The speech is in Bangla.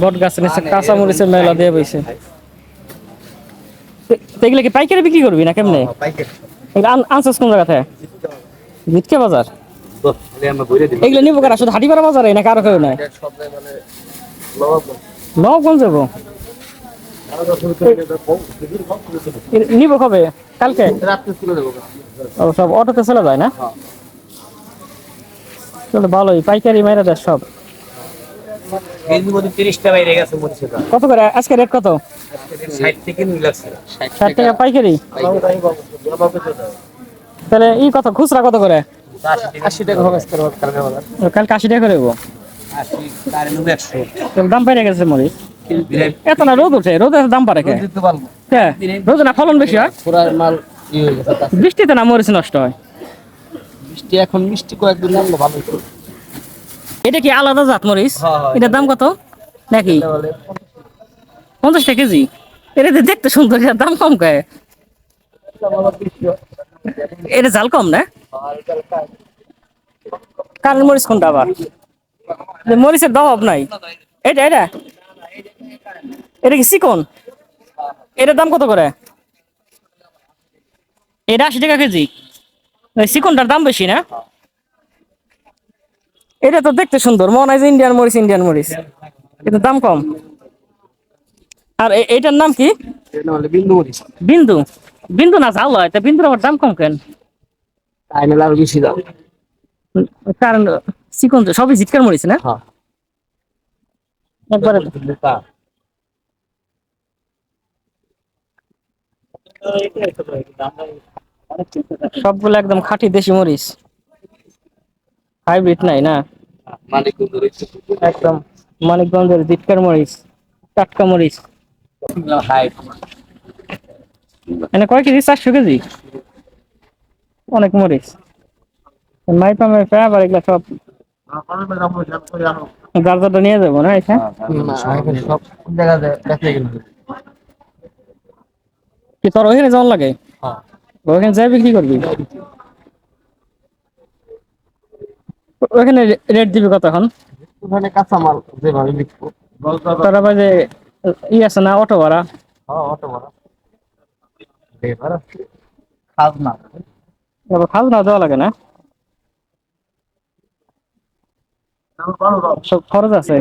বট গাছের নিচে কাঁচা মরিচের মেলা দিয়ে বইছে। এগুলো কি পাইকারি বিক্রি করবি না কেমনে? এগুলো আন- আনছস কোন জায়গা থেকে ভিতকে বাজার এগুলো নিবো কারা শুধু হাটিপাড়া বাজারে নাকি আরও কেউ নাই নবগঞ্জ যাব? নিবো কবে? কালকে? ও সব অটোতে চলে যায় না? চলো ভালোই পাইকারি মাইরা দেয় সব। কত করে? আজকে রেট কত? ষাট টাকা পাইকারি? তাহলে ই কত খুচরা কত করে? আশি টাকা কালকে বাজার ও, কালকে আশি টাকা করে তাহলে দাম বেড়ে গেছে মরিচ। এত না রোদ উঠে রোদে দাম বাড়ে হ্যাঁ রোদ না ফলন বেশি হয়? মাল ই হয়ে গেছে তার বৃষ্টিতে না মরিচ নষ্ট হয়? মিষ্টি এখন মিষ্টি কয়েকদিন নামলো ভালো এটা কি আলাদা জাত মরিচ? হ্যাঁ, হ্যাঁ। এটার দাম কত? নাকি? পঞ্চাশ টাকা কেজি? এটা দেখতে সুন্দর দাম কম কে এটা জাল কম না? কারণ মরিচ কোনটা আবার? মরিচের দাম নাই। এটা এটা? এটা কি চিকন? এটার দাম কত করে? এটা আশি টাকা কেজি। চিকনটার দাম বেশি না? এটা তো দেখতে সুন্দর। মনে হয় যে ইন্ডিয়ান মরিচ ইন্ডিয়ান মরিচ। কিন্তু দাম কম। আর এটার নাম কি? বিন্দু মরিচ। বিন্দু। বিন্দু না ঝাল হয়। তা বিন্দুর আবার দাম কম কেন? তাই নাহলে আরও বেশি দাম। কারণ চিকন সবই জিটকার মরিচ না? হ্যাঁ। একবারে সবগুলো একদম খাঁটি দেশি মরিচ। হাইব্রিড নাই না? একদম মানিকগঞ্জের জিটকার মরিচ টাটকা মরিচ। মানে কয় কেজি? চারশো কেজি? অনেক মরিচ। মাই পামের প্রায় আবার এগুলা সব গার্জাটা নিয়ে যাব না এটা? কি তোর ওইখানে যাওয়ার লাগে? ওইখানে যাই বিক্রি করবি? ওইখানে রেট দিবি কত এখন? ওখানে কাঁচামাল যেভাবে লিখব তোর যে ই আছে না অটো ভাড়া? হ্যাঁ বড় লেবার খাজনা। খাজনা দেওয়া লাগে না? সব খরচ আছে?